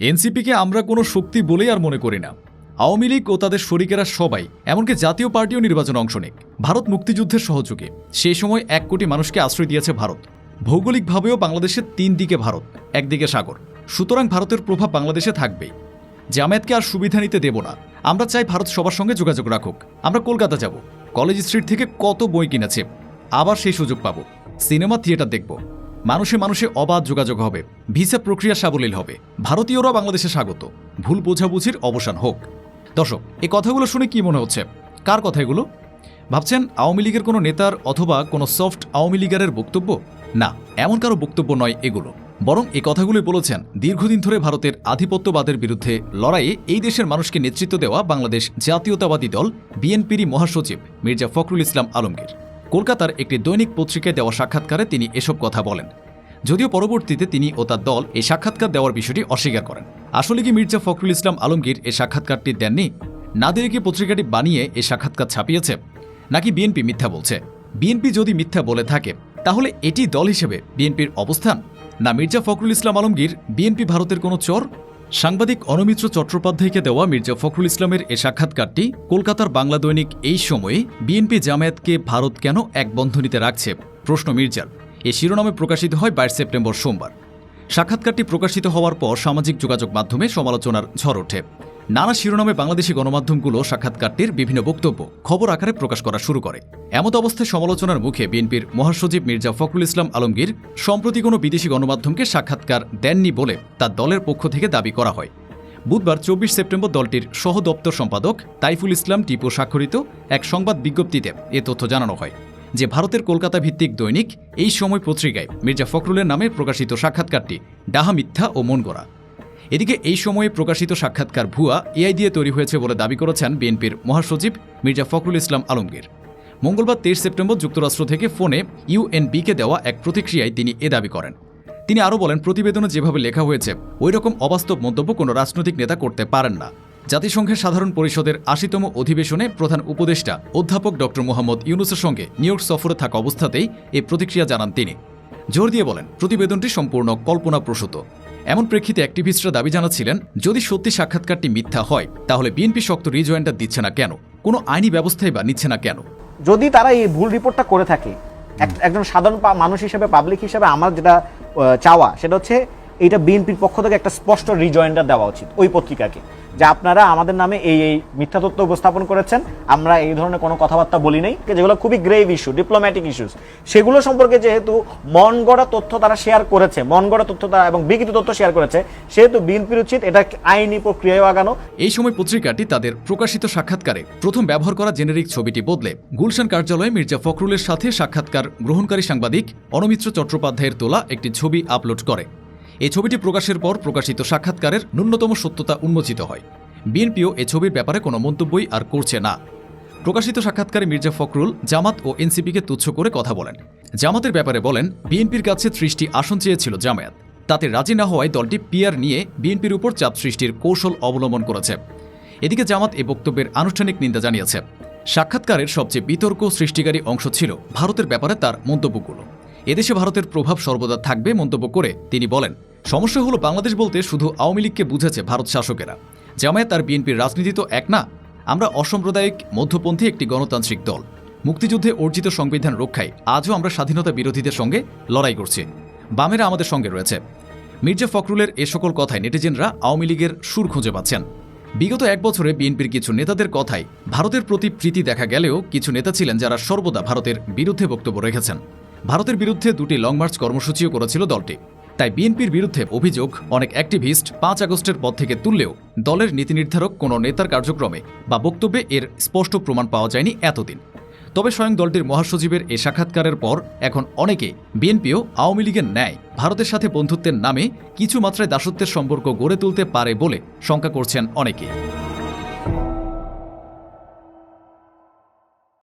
এনসিপিকে আমরা কোনো শক্তি বলেই আর মনে করি না। আওয়ামী লীগ ও তাদের শরিকেরা সবাই, এমনকি জাতীয় পার্টিও নির্বাচনে অংশ নেক। ভারত মুক্তিযুদ্ধের সহযোগে। সেই সময় এক কোটি মানুষকে আশ্রয় দিয়েছে ভারত। ভৌগোলিকভাবেও বাংলাদেশের তিন দিকে ভারত, একদিকে সাগর। সুতরাং ভারতের প্রভাব বাংলাদেশে থাকবেই। জামায়াতকে আর সুবিধা নিতে দেব না। আমরা চাই ভারত সবার সঙ্গে যোগাযোগ রাখুক। আমরা কলকাতা যাব। কলেজ স্ট্রিট থেকে কত বই কিনেছে। আবার সেই সুযোগ পাবো। সিনেমা থিয়েটার দেখব। মানুষে মানুষে অবাধ যোগাযোগ হবে, ভিসা প্রক্রিয়া সাবলীল হবে। ভারতীয়রা বাংলাদেশে স্বাগত। ভুল বোঝাবুঝির অবসান হোক। দর্শক এই কথাগুলো শুনে কি মনে হচ্ছে? কার কথা এগুলো? ভাবছেন আওয়ামী লীগের কোনো নেতার অথবা কোনো সফট আওয়ামী লীগারের বক্তব্য? না, এমন কারও বক্তব্য নয় এগুলো। বরং এ কথাগুলোই বলেছেন, দীর্ঘদিন ধরে ভারতের আধিপত্যবাদের বিরুদ্ধে লড়াইয়ে এই দেশের মানুষকে নেতৃত্ব দেওয়া বাংলাদেশ জাতীয়তাবাদী দল, বিএনপিরই মহাসচিব মির্জা ফখরুল ইসলাম আলমগীর। কলকাতার একটি দৈনিক পত্রিকায় দেওয়া সাক্ষাৎকারে তিনি এসব কথা বলেন। যদিও পরবর্তীতে তিনি ও তার দল এই সাক্ষাৎকার দেওয়ার বিষয়টি অস্বীকার করেন। আসলে কি মির্জা ফখরুল ইসলাম আলমগীর এই সাক্ষাৎকারটি দেননি? নাদের কি পত্রিকাটি বানিয়ে এই সাক্ষাৎকার ছাপিয়েছে? নাকি বিএনপি মিথ্যা বলছে? বিএনপি যদি মিথ্যা বলে থাকে, তাহলে এটি দল হিসেবে বিএনপির অবস্থান? না মির্জা ফখরুল ইসলাম আলমগীর বিএনপি ভারতের কোনো চর? সাংবাদিক অনমিত্র চট্টোপাধ্যায়কে দেওয়া মির্জা ফখরুল ইসলামের এ সাক্ষাৎকারটি কলকাতার বাংলা দৈনিক এই সময়ে বিএনপি জামায়াতকে ভারত কেন এক বন্ধনীতে রাখছে? প্রশ্ন মির্জার। এ শিরোনামে প্রকাশিত হয় বাইশ সেপ্টেম্বর সোমবার। সাক্ষাৎকারটি প্রকাশিত হওয়ার পর সামাজিক যোগাযোগ মাধ্যমে সমালোচনার ঝড় ওঠে। নানা শিরোনামে বাংলাদেশি গণমাধ্যমগুলো সাক্ষাৎকারটির বিভিন্ন বক্তব্য খবর আকারে প্রকাশ করা শুরু করে। এমত অবস্থায় সমালোচনার মুখে বিএনপির মহাসচিব মির্জা ফখরুল ইসলাম আলমগীর সম্প্রতি কোনো বিদেশি গণমাধ্যমকে সাক্ষাৎকার দেননি বলে তার দলের পক্ষ থেকে দাবি করা হয়। বুধবার চব্বিশ সেপ্টেম্বর দলটির সহ দপ্তর সম্পাদক তাইফুল ইসলাম টিপু স্বাক্ষরিত এক সংবাদ বিজ্ঞপ্তিতে এ তথ্য জানানো হয় যে ভারতের কলকাতা ভিত্তিক দৈনিক এই সময় পত্রিকায় মির্জা ফখরুলের নামে প্রকাশিত সাক্ষাৎকারটি ডাহা মিথ্যা ও মন গড়া এদিকে এই সময়ে প্রকাশিত সাক্ষাৎকার ভুয়া এআই দিয়ে তৈরি হয়েছে বলে দাবি করেছেন বিএনপির মহাসচিব মির্জা ফখরুল ইসলাম আলমগীর। মঙ্গলবার তেইশ সেপ্টেম্বর যুক্তরাষ্ট্র থেকে ফোনে ইউএনবিকে দেওয়া এক প্রতিক্রিয়ায় তিনি এ দাবি করেন। তিনি আরও বলেন, প্রতিবেদনে যেভাবে লেখা হয়েছে ওই রকম অবাস্তব মন্তব্য কোনো রাজনৈতিক নেতা করতে পারেন না। জাতিসংঘের সাধারণ পরিষদের আশিতম অধিবেশনে প্রধান উপদেষ্টা অধ্যাপক ড. মোহাম্মদ ইউনুসের সঙ্গে নিউ সফরে থাকা অবস্থাতেই এ প্রতিক্রিয়া জানান তিনি। জোর দিয়ে বলেন, প্রতিবেদনটি সম্পূর্ণ কল্পনাপ্রসূত। এমন প্রেক্ষিতে অ্যাক্টিভিস্টরা দাবি জানাচ্ছিলেন যদি সত্যি সাক্ষাৎকারটি মিথ্যা হয় তাহলে বিএনপি শক্ত রিজয়েন্টার দিচ্ছে না কেন? কোনো আইনি ব্যবস্থাই বা নিচ্ছে না কেন? যদি তারা এই ভুল রিপোর্টটা করে থাকে এক- একজন সাধারণ মানুষ হিসেবে পাবলিক হিসেবে আমার যেটা চাওয়া সেটা হচ্ছে এইটা বিএনপির পক্ষ থেকে একটা স্পষ্ট রিজয়েন্ডার দেওয়া উচিত ওই পত্রিকাকে যে আপনারা আমাদের নামে এই এই মিথ্যা তথ্য উপস্থাপন করেছেন, আমরা এই ধরনের কোনো কথাবার্তা বলি নাই যেগুলো খুবই গ্রেভ ইস্যু ডিপ্লোম্যাটিক ইস্যুস সেগুলো সম্পর্কে যেহেতু মন গড়া তথ্য তারা শেয়ার করেছে, মন গড়া তথ্য তারা এবং বিকৃত তথ্য শেয়ার করেছে, সেহেতু বিএনপির উচিত এটা আইনি প্রক্রিয়ায় আগানো। এই সময় পত্রিকাটি তাদের প্রকাশিত সাক্ষাৎকারে প্রথম ব্যবহার করা জেনেরিক ছবিটি বদলে গুলশান কার্যালয়ে মির্জা ফখরুলের সাথে সাক্ষাৎকার গ্রহণকারী সাংবাদিক অনমিত্র চট্টোপাধ্যায়ের তোলা একটি ছবি আপলোড করে। এই ছবিটি প্রকাশের পর প্রকাশিত সাক্ষাৎকারের ন্যূনতম সত্যতা উন্মোচিত হয়। বিএনপিও এ ছবির ব্যাপারে কোনো মন্তব্যই আর করছে না। প্রকাশিত সাক্ষাৎকারে মির্জা ফখরুল, জামাত ও এনসিপিকে তুচ্ছ করে কথা বলেন। জামাতের ব্যাপারে বলেন, বিএনপির কাছে ত্রিশটি আসন চেয়েছিল জামায়াত। তাতে রাজি না হওয়ায় দলটি পিয়ার নিয়ে বিএনপির উপর চাপ সৃষ্টির কৌশল অবলম্বন করেছে। এদিকে জামাত এ বক্তব্যের আনুষ্ঠানিক নিন্দা জানিয়েছে। সাক্ষাৎকারের সবচেয়ে বিতর্ক সৃষ্টিকারী অংশ ছিল ভারতের ব্যাপারে তার মন্তব্যগুলো। এদেশে ভারতের প্রভাব সর্বদা থাকবে মন্তব্য করে তিনি বলেন, সমস্যা হলো বাংলাদেশ বলতে শুধু আওয়ামী লীগকে বুঝেছে ভারত শাসকেরা। জামায়াত আর বিএনপির রাজনীতি তো এক না, আমরা অসাম্প্রদায়িক মধ্যপন্থী একটি গণতান্ত্রিক দল। মুক্তিযুদ্ধে অর্জিত সংবিধান রক্ষায় আজও আমরা স্বাধীনতা বিরোধীদের সঙ্গে লড়াই করছি। বামেরা আমাদের সঙ্গে রয়েছে। মির্জা ফখরুলের এ সকল কথায় নেটিজেনরা আওয়ামী লীগের সুর খুঁজে পাচ্ছেন। বিগত এক বছরে বিএনপির কিছু নেতাদের কথায় ভারতের প্রতি প্রীতি দেখা গেলেও কিছু নেতা ছিলেন যারা সর্বদা ভারতের বিরুদ্ধে বক্তব্য রেখেছেন। ভারতের বিরুদ্ধে দুটি লং মার্চ কর্মসূচিও করেছিল দলটি। তাই বিএনপির বিরুদ্ধে অভিযোগ, অনেক অ্যাক্টিভিস্ট পাঁচ আগস্টের পর থেকে তুললেও দলের নীতি নির্ধারক কোনো নেতার কার্যক্রমে বা বক্তব্যে এর স্পষ্ট প্রমাণ পাওয়া যায়নি এতদিন। তবে স্বয়ং দলটির মহাসচিবের এ সাক্ষাৎকারের পর এখন অনেকে বিএনপিও আওয়ামী লীগের ন্যায় ভারতের সাথে বন্ধুত্বের নামে কিছু মাত্রায় দাসত্বের সম্পর্ক গড়ে তুলতে পারে বলে শঙ্কা করছেন অনেকে।